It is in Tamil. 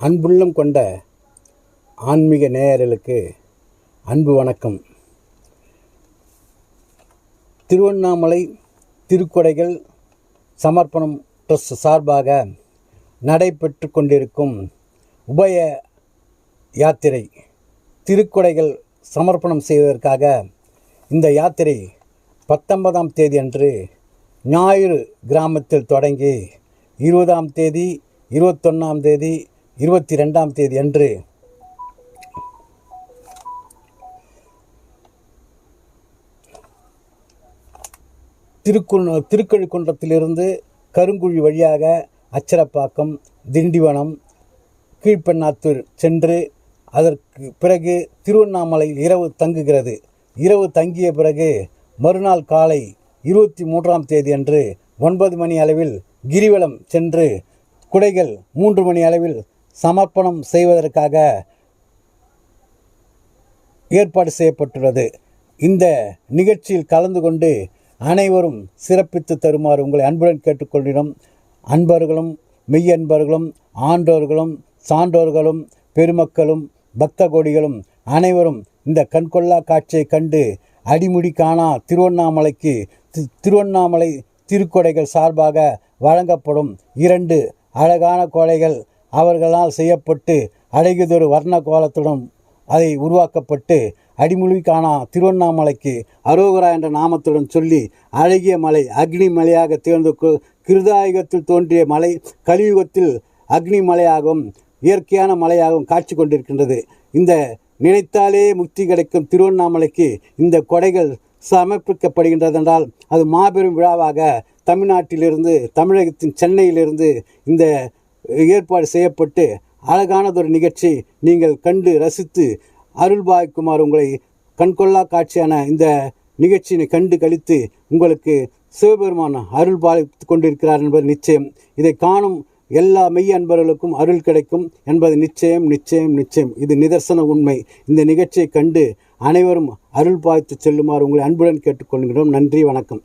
அன்புள்ளம் கொண்ட ஆன்மீக நேயர்களுக்கு அன்பு வணக்கம். திருவண்ணாமலை திருக்கொடைகள் சமர்ப்பணம் ட்ரஸ்ட் சார்பாக நடைபெற்று கொண்டிருக்கும் உபய யாத்திரை திருக்கொடைகள் சமர்ப்பணம் செய்வதற்காக இந்த யாத்திரை பத்தொன்பதாம் தேதி அன்று ஞாயிறு கிராமத்தில் தொடங்கி இருபதாம் தேதி இருபத்தொன்னாம் தேதி இருபத்தி ரெண்டாம் தேதி அன்று திருக்குன் திருக்கழுக்குன்றத்திலிருந்து கருங்குழி வழியாக அச்சரப்பாக்கம் திண்டிவனம் கீழ்பெண்ணாத்தூர் சென்று அதற்கு பிறகு திருவண்ணாமலையில் இரவு தங்குகிறது. இரவு தங்கிய பிறகு மறுநாள் காலை இருபத்தி மூன்றாம் தேதி அன்று ஒன்பது மணி அளவில் கிரிவலம் சென்று குடைகள் மூன்று மணி அளவில் சமர்ப்பணம் செய்வதற்காக ஏற்பாடு செய்யப்பட்டுள்ளது. இந்த நிகழ்ச்சியில் கலந்து கொண்டு அனைவரும் சிறப்பித்து தருமாறு உங்களை அன்புடன் கேட்டுக்கொள்கிறோம். அன்பர்களும் மெய்யன்பர்களும் ஆண்டோர்களும் சான்றோர்களும் பெருமக்களும் பக்த கோடிகளும் அனைவரும் இந்த கண்கொள்ளா காட்சியை கண்டு அடிமுடி காணா திருவண்ணாமலைக்கு தி- திருவண்ணாமலை திருக்கொடைகள் சார்பாக வழங்கப்படும் இரண்டு அழகான கொடைகள் அவர்களால் செய்யப்பட்டு அழகியதொரு வர்ண கோலத்துடன் அதை உருவாக்கப்பட்டு அடிமொழி காணா திருவண்ணாமலைக்கு அரோகரா என்ற நாமத்துடன் சொல்லி அழகிய மலை அக்னி மலையாக திகழ்ந்து கிருதாயுகத்தில் தோன்றிய மலை கலியுகத்தில் அக்னி மலையாகவும் இயற்கையான மலையாகவும் காட்சி கொண்டிருக்கின்றது. இந்த நினைத்தாலே முக்தி கிடைக்கும் திருவண்ணாமலைக்கு இந்த கொடைகள் சமர்ப்பிக்கப்படுகின்றது என்றால் அது மாபெரும் விழாவாக தமிழ்நாட்டிலிருந்து தமிழகத்தின் சென்னையிலிருந்து இந்த ஏற்பாடு செய்யப்பட்டு அழகானதொரு நிகழ்ச்சி நீங்கள் கண்டு ரசித்து அருள்பாய்க்குமார் உங்களை கண்கொள்ளா காட்சியான இந்த நிகழ்ச்சியினை கண்டு கழித்து உங்களுக்கு சிவபெருமான் அருள் பாலித்து கொண்டிருக்கிறார் என்பது நிச்சயம். இதை காணும் எல்லா மெய் அன்பர்களுக்கும் அருள் கிடைக்கும் என்பது நிச்சயம் நிச்சயம் நிச்சயம். இது நிதர்சன உண்மை. இந்த நிகழ்ச்சியை கண்டு அனைவரும் அருள் பாய்த்து செல்லுமாறு உங்களை அன்புடன் கேட்டுக்கொள்கிறோம். நன்றி வணக்கம்.